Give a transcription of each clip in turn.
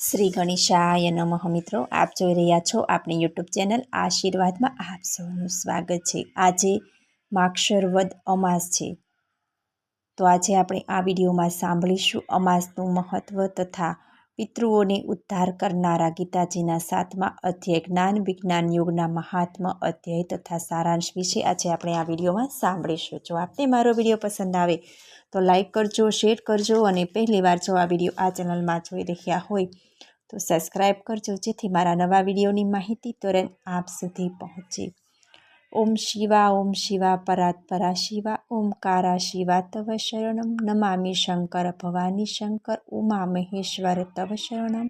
શ્રી ગણેશાય નમઃ મિત્રો, આપ જોઈ રહ્યા છો આપણી યુટ્યુબ ચેનલ આશીર્વાદમાં આપ સૌનું સ્વાગત છે. આજે માક્ષર વદ અમાસ છે. તો આજે આપણે આ વિડીયોમાં સાંભળીશું અમાસનું મહત્ત્વ તથા પિતૃઓને ઉદ્ધાર કરનારા ગીતાજીના સાતમા અધ્યાય જ્ઞાન વિજ્ઞાન યોગના મહાત્મા અધ્યાય તથા સારાંશ વિશે આજે આપણે આ વિડીયોમાં સાંભળીશું. જો આપને મારો વીડિયો પસંદ આવે તો લાઇક કરજો, શેર કરજો અને પહેલી વાર જો આ વીડિયો આ ચેનલમાં જોઈ રહ્યા હોય તો સબસ્ક્રાઈબ કરજો જેથી મારા નવા વિડીયોની માહિતી તુરંત આપ સુધી પહોંચે. ઓમ શિવા ઓમ શિવા પરાત્પરા શિવા ઓમકારા શિવા તવ શરણમ નમામિ શંકર ભવાની શંકર ઉમા મહેશ્વર તવ શરણમ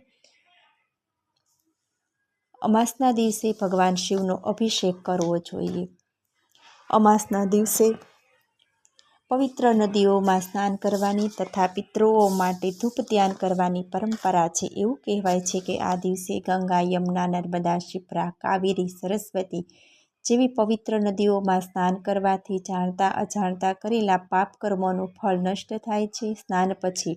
અમાસના દિવસે ભગવાન શિવનો અભિષેક કરવો જોઈએ। અમાસના દિવસે પવિત્ર નદીઓમાં સ્નાન કરવાની તથા પિતૃઓ માટે ધૂપ ધ્યાન કરવાની પરંપરા છે, એવું કહેવાય છે કે આ દિવસે ગંગા, યમુના, નર્મદા, શિપ્રા, કાવેરી, સરસ્વતી જેવી પવિત્ર નદીઓમાં સ્નાન કરવાથી જાણતા અજાણતા કરેલા પાપ કર્મોનું ફળ નષ્ટ થાય છે. સ્નાન પછી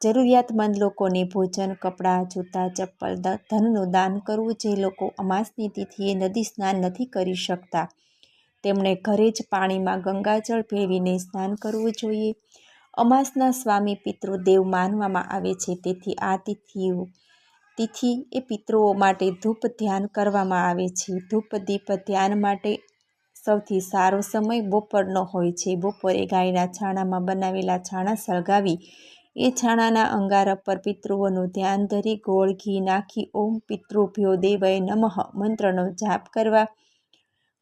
જરૂરિયાતમંદ લોકોને ભોજન, કપડાં, જૂતા, ચપ્પલ ધનનું દાન કરવું જે લોકો અમાસની તિથિએ નદી સ્નાન નથી કરી શકતા. તેમણે ઘરે જ પાણીમાં ગંગાજળ ભેળવીને સ્નાન કરવું જોઈએ. અમાસના સ્વામી પિતૃ દેવ માનવામાં આવે છે. તેથી આ તિથિઓ તિથિ એ પિતૃઓ માટે ધૂપ ધ્યાન કરવામાં આવે છે. ધૂપ દીપ ધ્યાન માટે સૌથી સારો સમય બપોરનો હોય છે. બપોરે ગાયના છાણામાં બનાવેલા છાણા સળગાવી, એ છાણાના અંગારા પર પિતૃઓનું ધ્યાન ધરી ગોળ ઘી નાખી, ઓમ પિતૃભ્યો દેવય નમઃ મંત્રનો જાપ કરવા,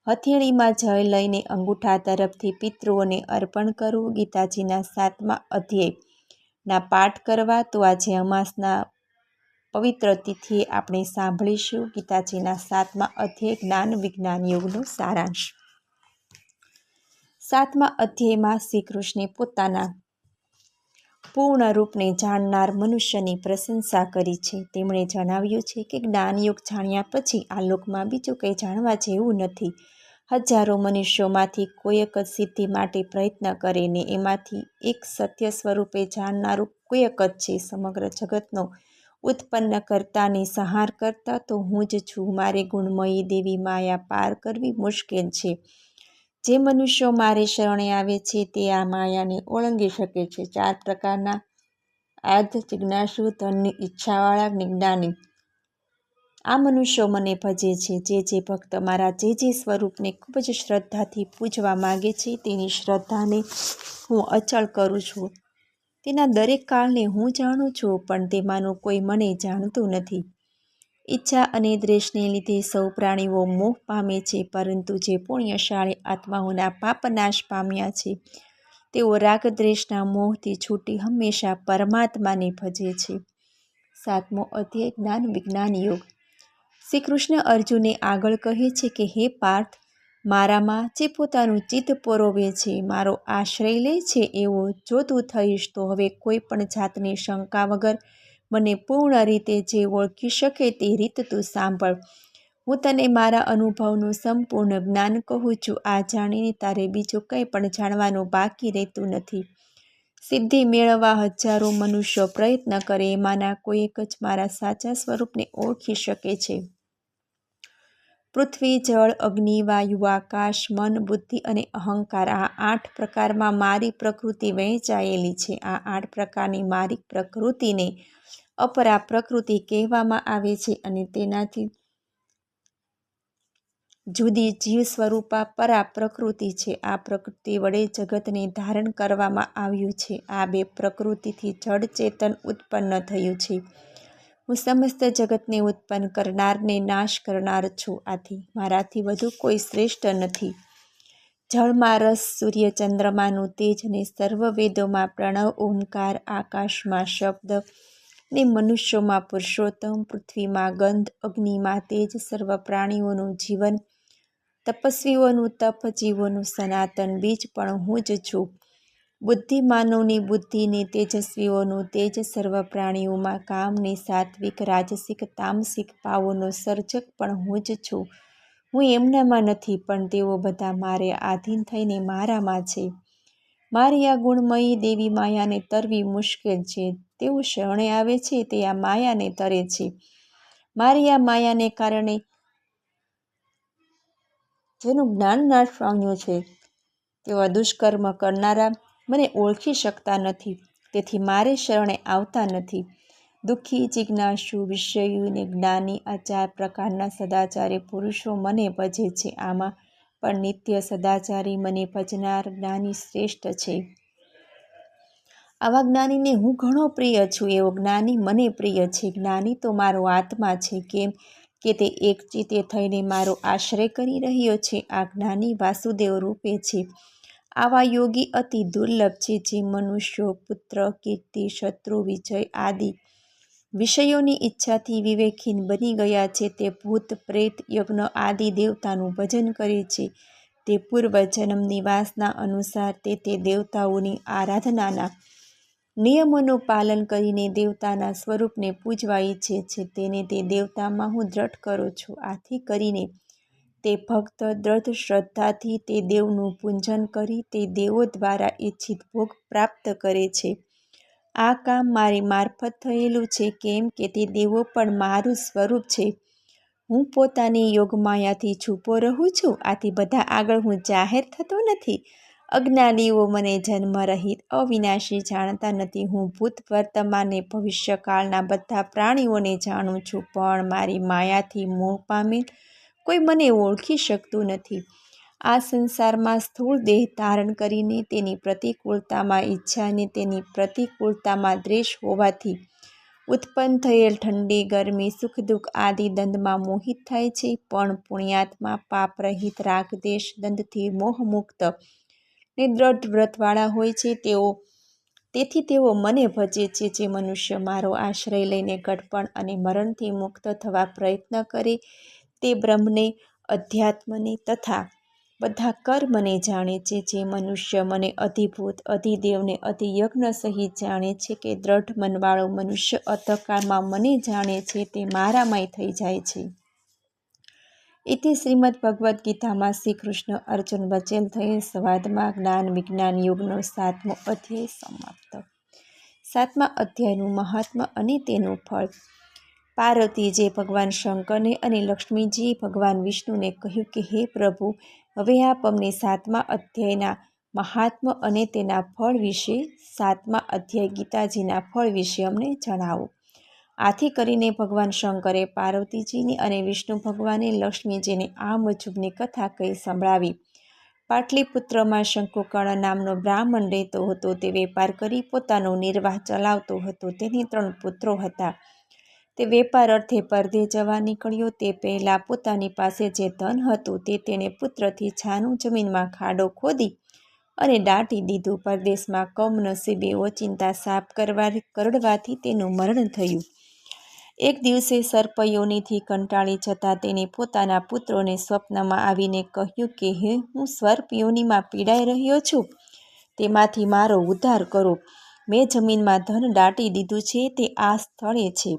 હથેળીમાં જય લઈને અંગૂઠા તરફથી પિતૃઓને અર્પણ કરવું, ગીતાજીના સાતમા અધ્યાયના પાઠ કરવા, તો આજે અમાસના પવિત્ર તિથિએ આપણે સાંભળીશું ગીતાજીના સાતમા અધ્યાય જ્ઞાન વિજ્ઞાન યોગનો સારાંશ. સાતમા અધ્યાયમાં શ્રી કૃષ્ણે પોતાના પૂર્ણ રૂપને જાણનાર મનુષ્યની પ્રશંસા કરી છે. તેમણે જણાવ્યું છે કે જ્ઞાનયોગ જાણ્યા પછી આ લોકમાં બીજું કંઈ જાણવા જેવું નથી. હજારો મનુષ્યોમાંથી કોઈ એક જ સિદ્ધિ માટે પ્રયત્ન કરે ને એમાંથી એક સત્ય સ્વરૂપે જાણનારું કોઈ એક જ છે સમગ્ર જગતનો ઉત્પન્ન કરતાને સહાર કરતા, તો હું જ છું. મારે ગુણમયી દેવી માયા પાર કરવી મુશ્કેલ છે. જે મનુષ્યો મારે શરણે આવે છે, તે આ માયાને ઓળંગી શકે છે. ચાર પ્રકારના આધ જિજ્ઞાસુ ધનની ઈચ્છાવાળા નિજ્ઞાની આ મનુષ્યો મને ભજે છે. જે જે ભક્ત મારા જે જે સ્વરૂપને ખૂબ જ શ્રદ્ધાથી પૂજવા માગે છે, તેની શ્રદ્ધાને હું અચળ કરું છું. તેના દરેક કાળને હું જાણું છું, પણ તેમાંનું કોઈ મને જાણતું નથી. ઈચ્છા અને દ્વેષને લીધે સૌ પ્રાણીઓ મોહ પામે છે, પરંતુ જે પુણ્યશાળી આત્માઓના પાપ નાશ પામ્યા છે, તેઓ રાગદ્વેષના મોહથી છૂટી હંમેશા પરમાત્માને ભજે છે. સાતમો અધ્યાય જ્ઞાન વિજ્ઞાન યોગ. શ્રી કૃષ્ણ અર્જુને આગળ કહે છે કે, હે પાર્થ મારામાં જે પોતાનું ચિત્ત પરોવે છે, મારો આશ્રય લે છે એવો જો તું થઈશ તો હવે કોઈ પણ જાતની શંકા વગર મને પૂર્ણ રીતે જે ઓળખી શકે તે રીત તું સાંભળ. હું તને મારા અનુભવનું સંપૂર્ણ જ્ઞાન કહું છું, આ જાણીને તારે બીજું કંઈ પણ જાણવાનું બાકી રહેતું નથી. સિદ્ધિ મેળવવા હજારો મનુષ્યો પ્રયત્ન કરે, એમાંના કોઈ એક જ મારા સાચા સ્વરૂપને ઓળખી શકે છે. પૃથ્વી, જળ, અગ્નિ, વાયુ, આકાશ, મન, બુદ્ધિ અને અહંકાર આ આઠ પ્રકારમાં મારી પ્રકૃતિ વહેંચાયેલી છે. આ આઠ પ્રકારની મારી પ્રકૃતિને અપરા પ્રકૃતિ કહેવામાં આવે છે અને તેનાથી જુદી જીવ સ્વરૂપા પરા પ્રકૃતિ છે. આ પ્રકૃતિ વડે જગતને ધારણ કરવામાં આવ્યું છે. આ બે પ્રકૃતિથી જળ ચેતન ઉત્પન્ન થયું છે. હું સમસ્ત જગતને ઉત્પન્ન કરનારને નાશ કરનાર છું આથી મારાથી વધુ કોઈ શ્રેષ્ઠ નથી. જળમાં રસ, સૂર્ય ચંદ્રમાનું તેજ અને સર્વ વેદોમાં પ્રણવ ઓમકાર આકાશમાં શબ્દ ને મનુષ્યોમાં પુરુષોત્તમ, પૃથ્વીમાં ગંધ, અગ્નિમાં તેજ, સર્વ પ્રાણીઓનું જીવન, તપસ્વીઓનું તપ, જીવોનું સનાતન બીજ પણ હું જ છું. બુદ્ધિમાનોની બુદ્ધિને તેજસ્વીઓનું તેજ સર્વ પ્રાણીઓમાં કામને સાત્વિક, રાજસિક, તામસિક પાવોનો સર્જક પણ હું જ છું. હું એમનામાં નથી, પણ તેઓ બધા મારે આધીન થઈને મારામાં છે. મારી આ ગુણમયી દેવી માયાને તરવી મુશ્કેલ છે. તેઓ શરણે આવે છે, તે આ માયાને તરે છે. મારી આ માયાને કારણે જેનું જ્ઞાન નાશ પામ્યું છે, તેવા દુષ્કર્મ કરનારા મને ઓળખી શકતા નથી, તેથી મારે શરણે આવતા નથી. દુઃખી, જિજ્ઞાસુ, વિષયુ ને જ્ઞાની આ ચાર પ્રકારના સદાચારી પુરુષો મને ભજે છે આમાં, પણ નિત્ય સદાચારી મને ભજનાર જ્ઞાની શ્રેષ્ઠ છે. આવા જ્ઞાનીને હું ઘણો પ્રિય છું, એવો જ્ઞાની મને પ્રિય છે. જ્ઞાની તો મારો આત્મા છે, કેમ કે તે એક ચિત્તે થઈને મારો આશ્રય કરી રહ્યો છે. આ જ્ઞાની વાસુદેવ રૂપે છે. આવા યોગી અતિ દુર્લભ છે જે મનુષ્યો, પુત્ર, કીર્તિ, શત્રુ, વિજય આદિ વિષયોની ઈચ્છાથી વિવેકહીન બની ગયા છે. તે ભૂત, પ્રેત, યજ્ઞ આદિ દેવતાનું ભજન કરે છે. તે પૂર્વ જન્મની વાસના અનુસાર તે તે દેવતાઓની આરાધનાના નિયમોનું પાલન કરીને દેવતાના સ્વરૂપને પૂજવા ઈચ્છે છે તેને તે દેવતામાં હું દ્રઢ કરું છું. આથી કરીને તે ભક્ત દ્રઢ શ્રદ્ધાથી તે દેવનું પૂજન કરી તે દેવો દ્વારા ઈચ્છિત ભોગ પ્રાપ્ત કરે છે. આ કામ મારી મારફત થયેલું છે કેમ કે તે દેવો પણ મારું સ્વરૂપ છે. હું પોતાની યોગમાયાથી છૂપો રહું છું, આથી બધા આગળ હું જાહેર થતો નથી. અજ્ઞાનીઓ મને જન્મરહિત, અવિનાશી જાણતા નથી. હું ભૂત વર્તમાનને ભવિષ્યકાળના બધા પ્રાણીઓને જાણું છું, પણ મારી માયાથી મોહ પામેલ કોઈ મને ઓળખી શકતું નથી. આ સંસારમાં સ્થૂળ દેહ ધારણ કરીને તેની પ્રતિકૂળતામાં ઈચ્છા અને તેની પ્રતિકૂળતામાં દ્વેષ હોવાથી ઉત્પન્ન થયેલ ઠંડી, ગરમી સુખ દુઃખ આદિ દંડમાં મોહિત થાય છે. પણ પુણ્યાત્મા પાપરહિત રાગ દેશ દંડથી મોહમુક્ત ને દ્રઢ વ્રતવાળા હોય છે. તેઓ, તેથી તેઓ મને ભજે છે જે મનુષ્ય મારો આશ્રય લઈને ગઢપણ અને મરણથી મુક્ત થવા પ્રયત્ન કરે. તે બ્રહ્મને, અધ્યાત્મને તથા બધા કર્મને જાણે છે, જે મનુષ્ય મને અધિભૂત, અધિદેવને અધિયજ્ઞ સહિત જાણે છે કે દ્રઢ મનવાળો મનુષ્ય અતકાળમાં મને જાણે છે તે મારામય થઈ જાય છે. એથી શ્રીમદ ભગવદ્ ગીતામાં શ્રી કૃષ્ણ અર્જુન વચેલ થયેલ સંવાદમાં જ્ઞાન વિજ્ઞાન યોગનો સાતમો અધ્યાય સમાપ્ત. સાતમા અધ્યાયનું મહાત્મા અને તેનું ફળ પાર્વતીજીએ ભગવાન શંકરને અને લક્ષ્મીજીએ ભગવાન વિષ્ણુને કહ્યું કે, હે પ્રભુ, હવે આપ અમને સાતમા અધ્યાયના મહાત્મ અને તેના ફળ વિશે, સાતમા અધ્યાય ગીતાજીના ફળ વિશે અમને જણાવો. આથી કરીને ભગવાન શંકરે પાર્વતીજીને અને વિષ્ણુ ભગવાને લક્ષ્મીજીને આ મુજબની કથા કહી સંભળાવી. પાટલીપુત્રમાં શંકુકર્ણ નામનો બ્રાહ્મણ રહેતો હતો. તે વેપાર કરી પોતાનો નિર્વાહ ચલાવતો હતો. તેને ત્રણ પુત્રો હતા. તે વેપાર અર્થે પરદે જવા નીકળ્યો. તે પહેલાં પોતાની પાસે જે ધન હતું તે તેણે પુત્રથી છાનું જમીનમાં ખાડો ખોદી અને દાટી દીધું. પરદેશમાં કમનસીબે ઓચિંતા સાપ કરવા કરડવાથી તેનું મરણ થયું. એક દિવસે સર્પયોનીથી કંટાળી જતાં તેને પોતાના પુત્રોને સ્વપ્નમાં આવીને કહ્યું કે, હે, હું સર્પયોનીમાં પીડાઈ રહ્યો છું. તેમાંથી મારો ઉદ્ધાર કરો. મેં જમીનમાં ધન દાટી દીધું છે. તે આ સ્થળે છે.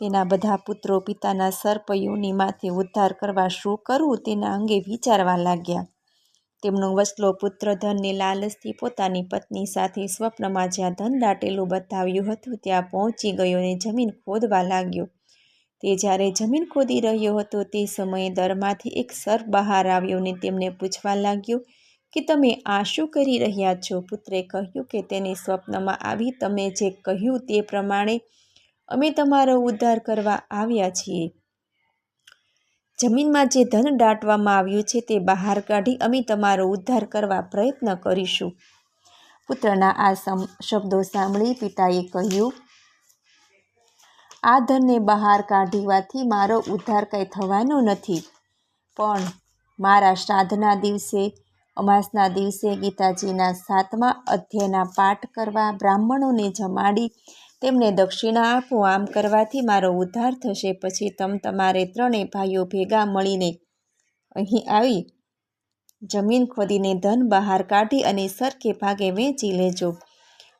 તેના બધા પુત્રો પિતાના સર્પયોનીમાંથી ઉદ્ધાર કરવા શું કરવું તેના અંગે વિચારવા લાગ્યા. તેમનો વસલો પુત્ર ધનને લાલચથી પોતાની પત્ની સાથે સ્વપ્નમાં જ્યાં ધન દાટેલું બતાવ્યું હતું, ત્યાં પહોંચી ગયો અને જમીન ખોદવા લાગ્યો. તે જ્યારે જમીન ખોદી રહ્યો હતો, તે સમયે દરમાંથી એક સર્પ બહાર આવ્યો ને તેમને પૂછવા લાગ્યો કે, તમે આ શું કરી રહ્યા છો? પુત્રે કહ્યું કે, તેને સ્વપ્નમાં આવી તમે જે કહ્યું તે પ્રમાણે અમે તમારો ઉદ્ધાર કરવા આવ્યા છીએ. જમીનમાં જે ધન દાટવામાં આવ્યું છે તે બહાર કાઢી અમે તમારો ઉદ્ધાર કરવા પ્રયત્ન કરીશું. પુત્રના આ શબ્દો સાંભળી પિતાએ કહ્યું, આ ધનને બહાર કાઢવાથી મારો ઉદ્ધાર કંઈ થવાનો નથી. પણ મારા શ્રાદ્ધના દિવસે, અમાસના દિવસે ગીતાજીના સાતમા અધ્યયના પાઠ કરવા બ્રાહ્મણોને જમાડી તેમને દક્ષિણા આપો. આમ કરવાથી મારો ઉદ્ધાર થશે. પછી તમ તમારે ત્રણેય ભાઈઓ ભેગા મળીને અહીં આવી જમીન ખોદીને ધન બહાર કાઢી અને સરખે ભાગે વેચી લેજો.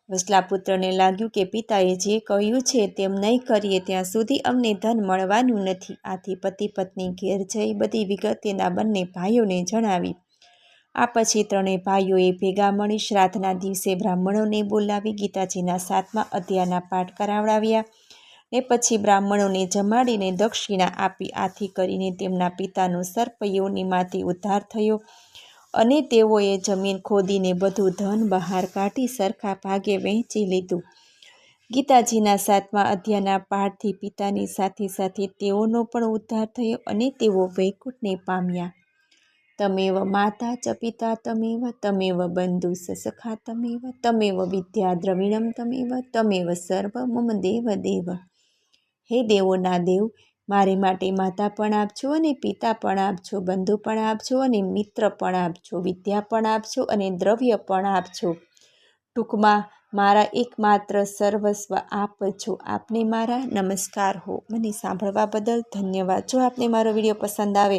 વસલા પુત્રને લાગ્યું કે પિતાએ જે કહ્યું છે તેમ નહીં કરીએ, ત્યાં સુધી અમને ધન મળવાનું નથી. આથી પતિ પત્ની ઘેર જઈ બધી વિગત તેના બંને ભાઈઓને જણાવી આ પછી ત્રણેય ભાઈઓએ ભેગા મળી શ્રાદ્ધના દિવસે બ્રાહ્મણોને બોલાવી ગીતાજીના સાતમા અધ્યાયના પાઠ કરાવડાવ્યા ને પછી બ્રાહ્મણોને જમાડીને દક્ષિણા આપી આથી કરીને તેમના પિતાનો સર્પયોનીમાંથી ઉદ્ધાર થયો અને તેઓએ જમીન ખોદીને બધું ધન બહાર કાઢી સરખા ભાગે વહેંચી લીધું. ગીતાજીના સાતમા અધ્યાયના પાઠથી પિતાની સાથે સાથે તેઓનો પણ ઉદ્ધાર થયો અને તેઓ વૈકુંઠને પામ્યા. તમેવ માતા ચ પિતા તમેવ તમેવ બંધુ સસખા તમેવ તમેવ વિદ્યા દ્રવિણમ તમેવ તમેવ સર્વ મમ દેવ દેવ. હે દેવોના દેવ, મારે માટે માતા પણ આપજો અને પિતા પણ આપજો, બંધુ પણ આપજો અને મિત્ર પણ આપજો, વિદ્યા પણ આપજો અને દ્રવ્ય પણ આપજો. ટૂંકમાં, મારા એકમાત્ર સર્વસ્વ આપ છો. આપને મારા નમસ્કાર હો. મને સાંભળવા બદલ ધન્યવાદ. જો આપને મારો વીડિયો પસંદ આવે